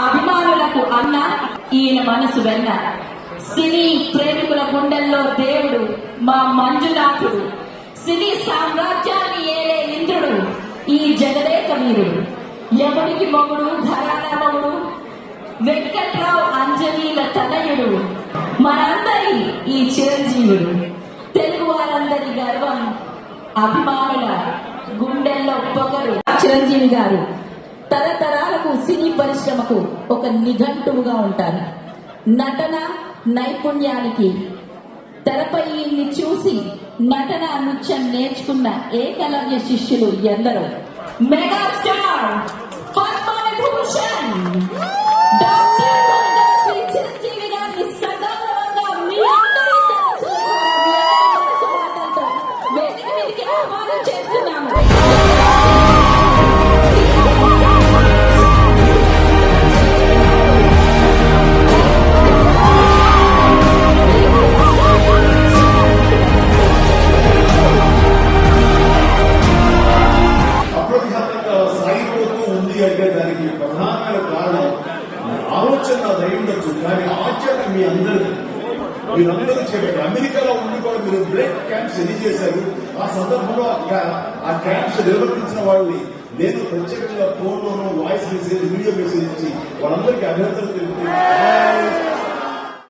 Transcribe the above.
అభిమానులకు అన్న ఈయన మనసు వెన్న. సినీ ప్రేమికుల గుండెల్లో దేవుడు మా మంజునాథుడు. సినీ సామ్రాజ్యాన్ని ఏలే ఇంద్రుడు ఈ జగదేక వీరుడు. యముడికి మొగుడు ఘరానా మొగుడు వెంకట్రావు అంజనీల తనయుడు. మనందరి ఈ చిరంజీవుడు. తెలుగు వారందరి గర్వం అభిమానుల గుండెల్లో పొగరు. చిరంజీవి గారు తరతరాలకు సినీ పరిశ్రమకు ఒక నిఘంటువుగా ఉంటారు. నటన నైపుణ్యానికి తెరపై ఇన్ని చూసి నటన నృత్యం నేర్చుకున్న ఏకలవ్య శిష్యులు ఎందరో? మెగాస్టార్ చేస్తున్నాము. సాగిపోతూ ఉంది అంటే దానికి ప్రధానమైన కారణం ఆలోచన నాది అయి ఉండొచ్చు కానీ ఆచరణ మీ అందరిది. మీరందరూ చెప్పారు. అమెరికాలో ఉండి కూడా మీరు బ్లడ్ క్యాంప్స్ ఎన్ని చేశారు? ఆ సందర్భంలో ఆ క్యాంప్స్ నిర్వహించిన వాళ్ళని నేను ప్రత్యేకంగా ఫోన్లోనూ వాయిస్ మెసేజ్ వీడియో మెసేజ్ ఇచ్చి వాళ్ళందరికీ అభ్యర్థులు తెలుపుతూ